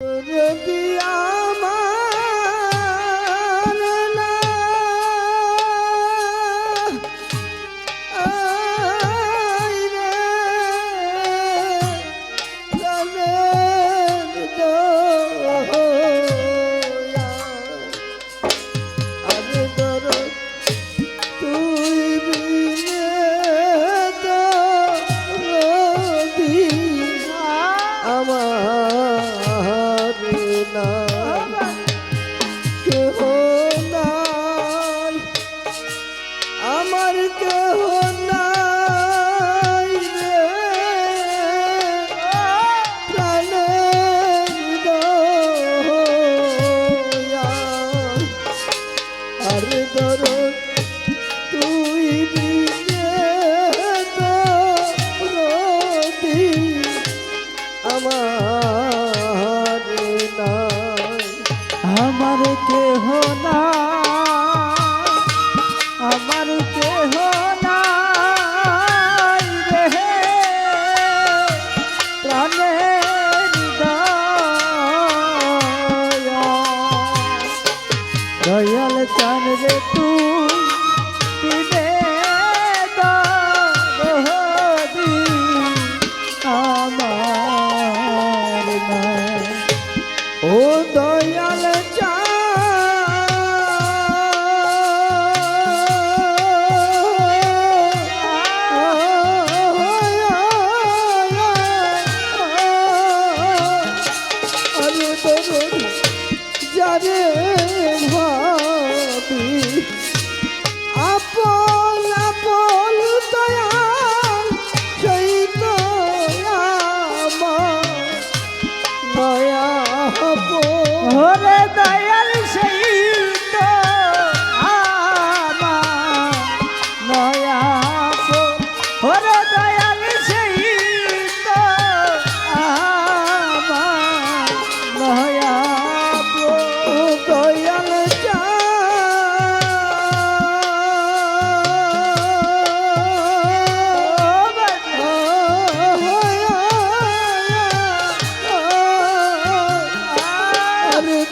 我的 Oh. Dayal চান রে তুই।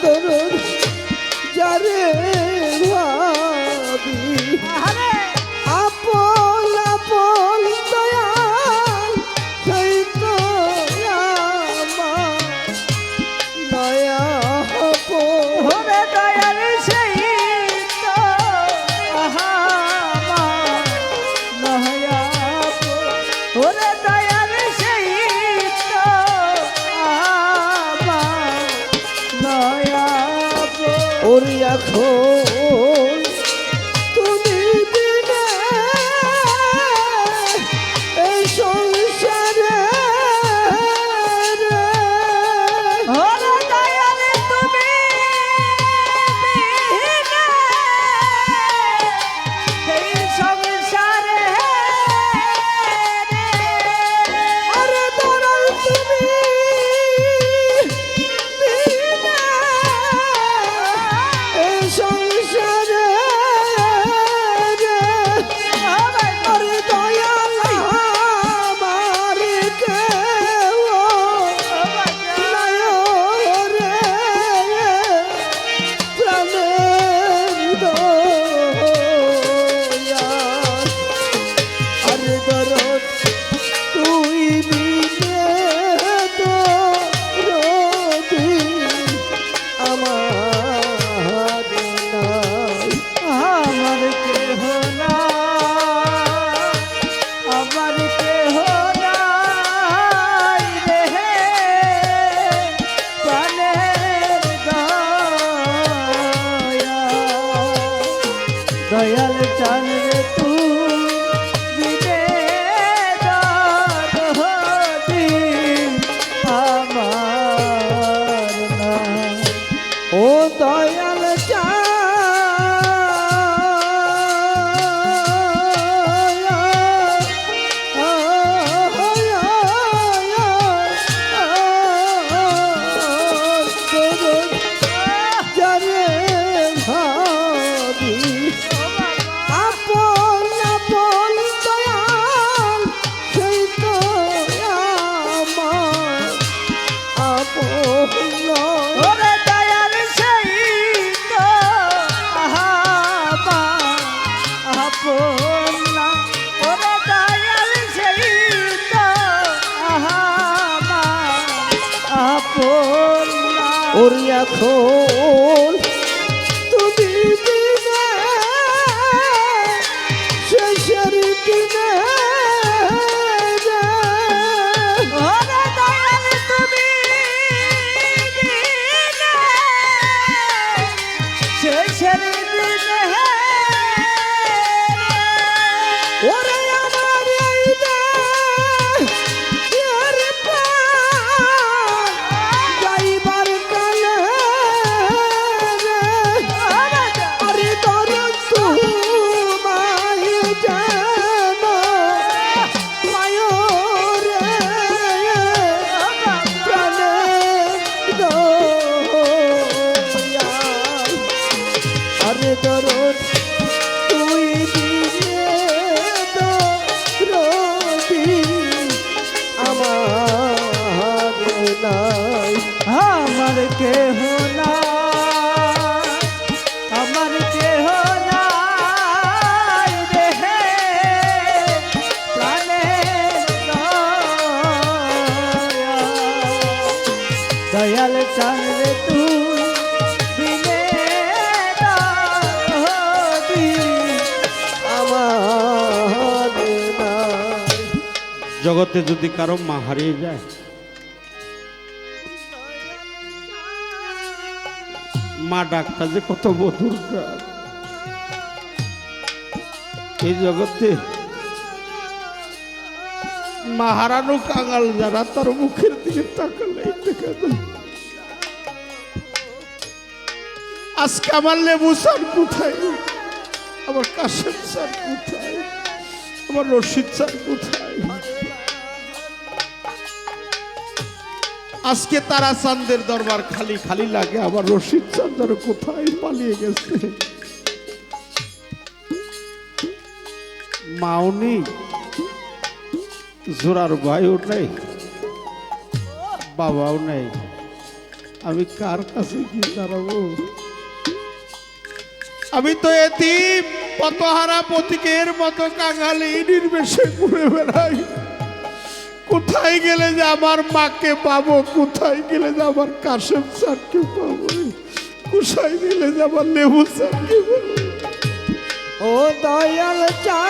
দরুন যারে ভাবি ওর কেহ না, আমার কেহ নাই রে প্রাণের দয়াল। রে তুই জগতে যদি কারও মা হারিয়ে যায় মা ডাকটা যে কত মধুর। এই জগতে মা হারানো কাঙাল যারা, তার মুখের দিকে তাকালে যায়। আজকে আমার লেবু স্যার কোথায় আমার কাশেম স্যার কোথায় আমার রশিদ স্যার কোথায় আজকে তারা চান্দের দরবার খালি খালি লাগে, আবার রশিদ চান্দার কোথায় পালিয়ে গেছে? মাও নেই জোরার ভাইও নেই, বাবাও নেই। আমি কার কাছে কি দাঁড়াবো? আমি তো এতিম, পতহারা প্রতীকের মতো কাঙালি, নির্বেশে ঘুরে বেড়াই। কোথায় গেলে যে আমার মাকে পাবো? কোথায় গেলে যে আমার কাশেম স্যারকে পাবো? কোথায় গেলে যে আমার লেবু স্যারকে পাবো? ও দয়াল চা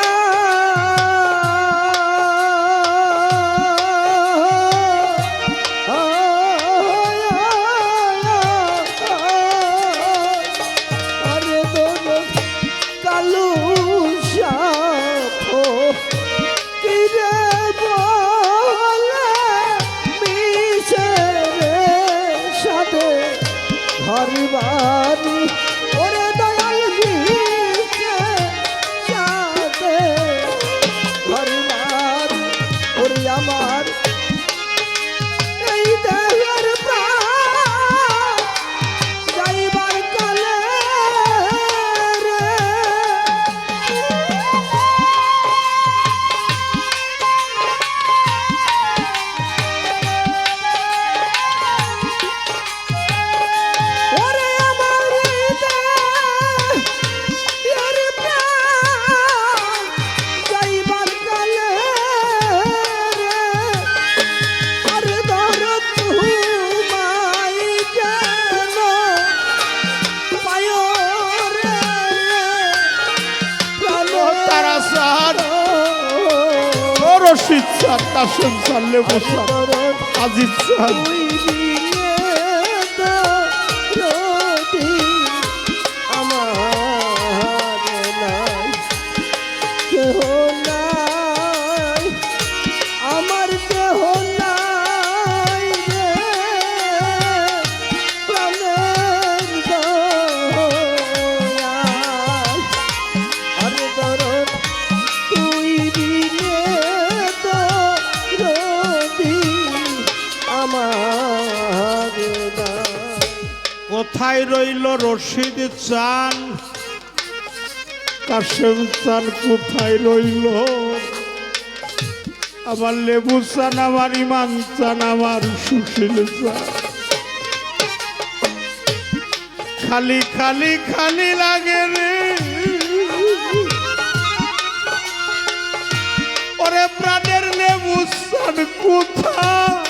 স্যার আজিজ স্যার রশিদ চান কাশেম চান কোথায় রইল? আমার লেবু চান, আমার ইমান চান, আমার সুশীল চান। খালি খালি খালি লাগে রে। ওরে প্রাণের লেবু চান কোথায়?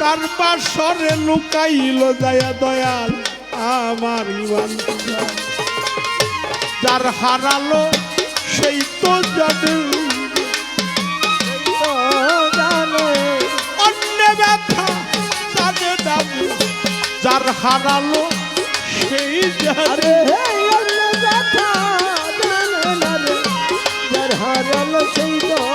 তার বাসরে লুকাইল দয়া দয়াল আমার ইমান। যার হারালো সেই তো জানে। অন্য ব্যথা জানে না যার হারালো সেই জানে। ব্যথা জানে যার হারালো সেই তো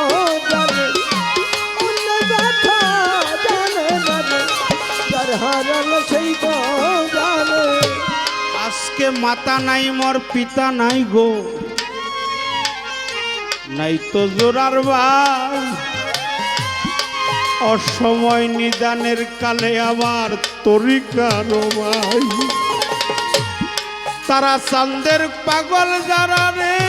আজকে মাতা নাই, মোর পিতা নাই গো। নাই তো জোরার ভাই অসময় নিদানের কালে আমার তরিকার ভাই তারা চান্দের পাগল যারা রে।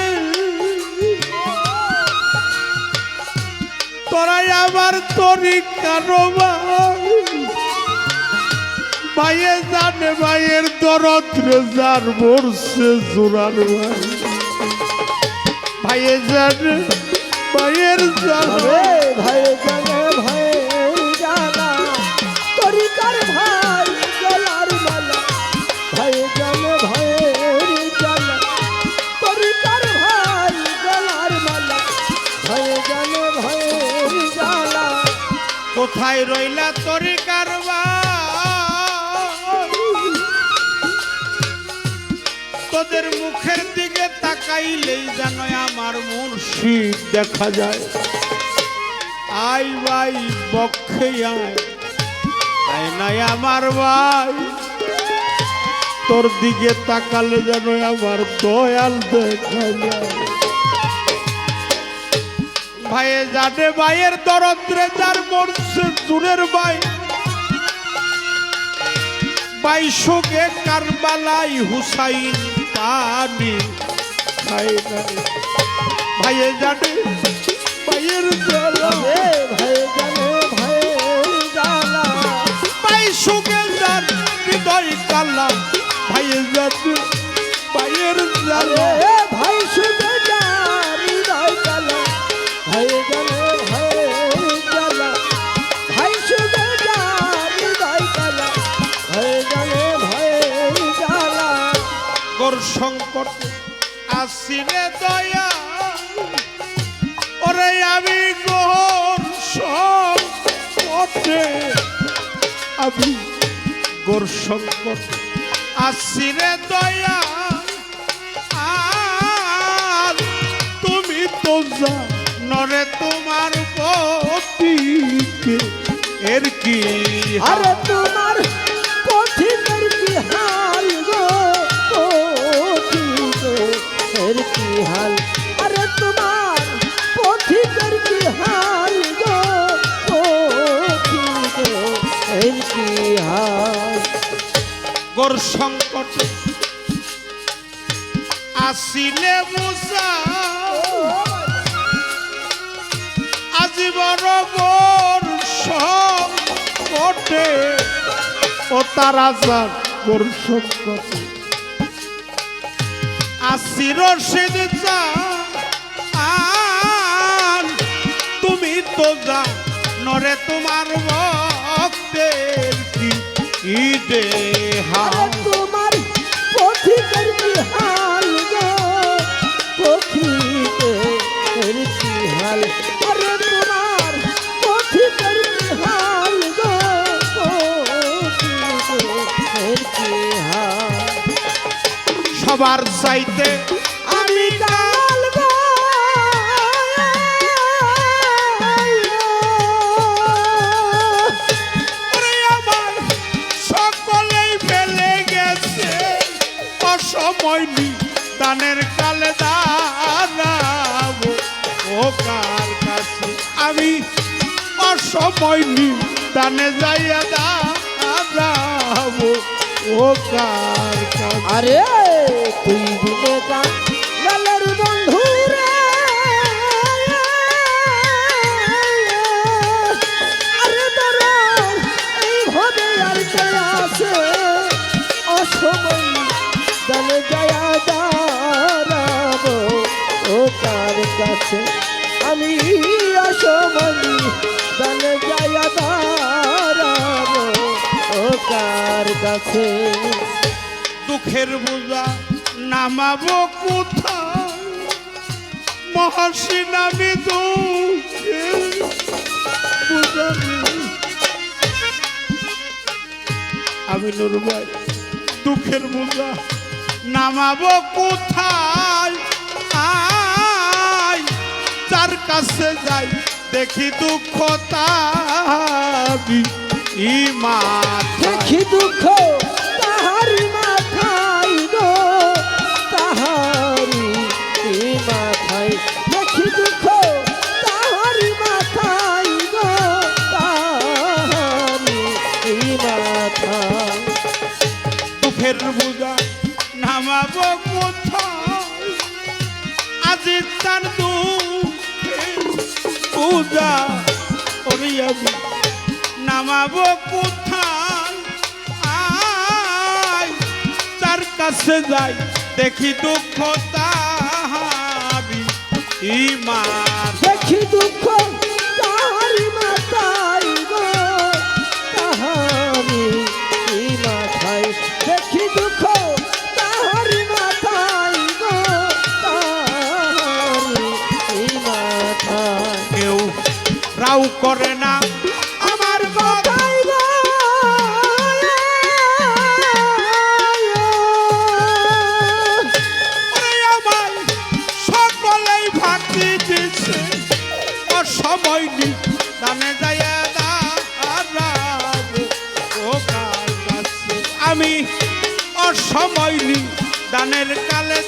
তোরাই আমার তরিকার ভাই ভাইয়ে জানে ভাইয়ের দরদ্রে যার মরছে জোরার ভাই। ভাইয়ে জানে ভাইয়ের জানে আরে জানে ভাই জানা তরিকার ভাই গলার মালা ভাই জানে ভাই জানা তরিকার ভাই গলার মালা ভাই জানে ভাই জানা কোথায় রইলা তাকাইলেই যেন আমার মুর্শিদ দেখা যায়। আই ভাই বক্ষে আয় নাই আমার ভাই। তোর দিকে তাকালে যেন আমার দয়াল দেখা যায়। ভাইয়ে জানে ভাইয়ের দরদ্রে যার মরছে দূরের ভাই। বাইশোকে কারবালাই হুসাইন পানি খাই নাই ভাইয়ে জানে ভাইয়ের জ্বালা। ভাই জানে ভাই জানা বাইশোকে যার হৃদয় কালা। ভাইয়ে জানে ভাইয়ের জ্বালা। ভাই শুনে যা হৃদয় জ্বালা ভাই জানে ভাই জ্বালা। ভাই হৃদয় জ্বালা ভাই জানে ভাই জ্বালা। গোর সংকট আসিরে দয়া ওরে আমি গোর সংকটে আমি গোর সংকট আসিরে দয়া আর তুমি তো নরে তোমার পতিকে এর কি আরে তোমার পথিকের কি হাল কি হাল? আরে তোমার পথিকের কি হাল গো? পথিকের কি আসিলে মুসা আজীবন গোর সংকট। আসি রশিদ চা আর তুমি তো যা নরে তোমার ভক্তের কি দেহা তোমার পথিকের কি সবার চাইতে। আমি কাল গো সকলেই ফেলে গেছে। অসময় নি দানের কালে দাঁড়াবো। ও কার কাছে? আমি অসময় নি দানে যাইয়া দাঁড়াবো। ও কার কাছে? আরে! তুই দিলে গালের বন্ধু রে। আরে তোর এইভাবে আর কে ও আমি অসময় জানে যায়া দাঁড়াবো। কার কাছে? দুঃখের বোঝা নামাবো কোথায়? মহাসিন আমি দুঃখের আমি নুর দুঃখের বোঝা নামাবো কোথায়? যার কাছে যাই দেখি দুঃখ তাবি ইমা দেখি দুঃখ। দুঃখের বোঝা, নামাবো কোথায়? আজি তার দুঃখের তার কাছে যাই, দেখি দুঃখ তাহারি ইমান দেখি দুঃখ রাও করে না। আমার কথাই আমায় সকলেই অসময় নি দানে যায় আমি অসময় নি দানের কালে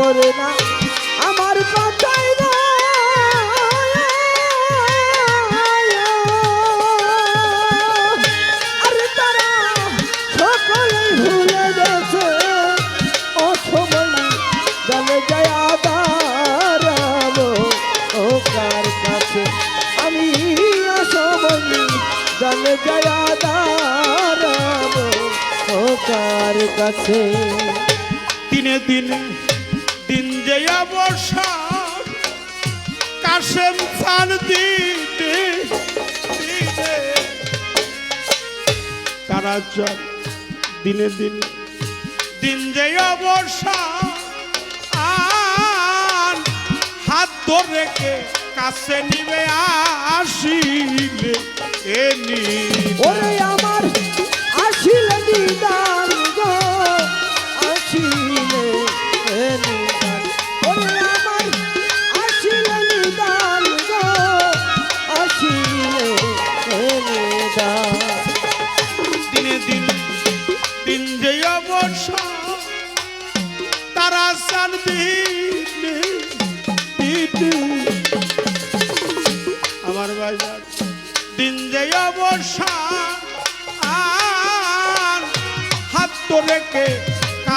করে না। আমার কথাই কাছে? দিনে দিনে দিন যে অবসর, কাশেম ফান দিতে তারা চল দিনে দিনে, দিন যে অবসর। আর হাত ধরে কে কাছে নিবে আসিলে, এ নিয়ে ওরে আমার আসিলে নিদান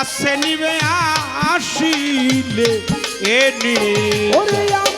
কাছে নিবে আসিলে এ নিয়ে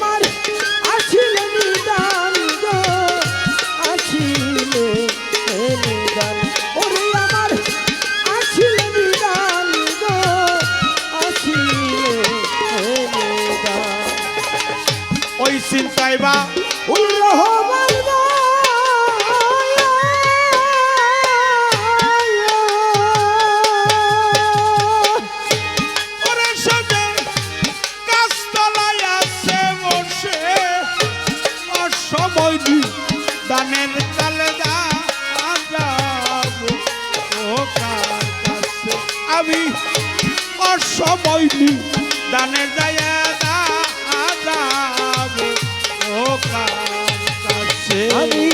অসময় নি দানে যায় আমি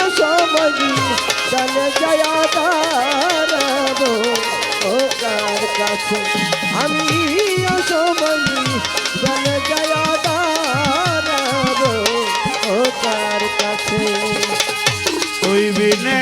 অসমজি জানে জয়া দাঁড়াবো ও কাছে। আমি দাঁড়াবো কাছে। ওই বিনে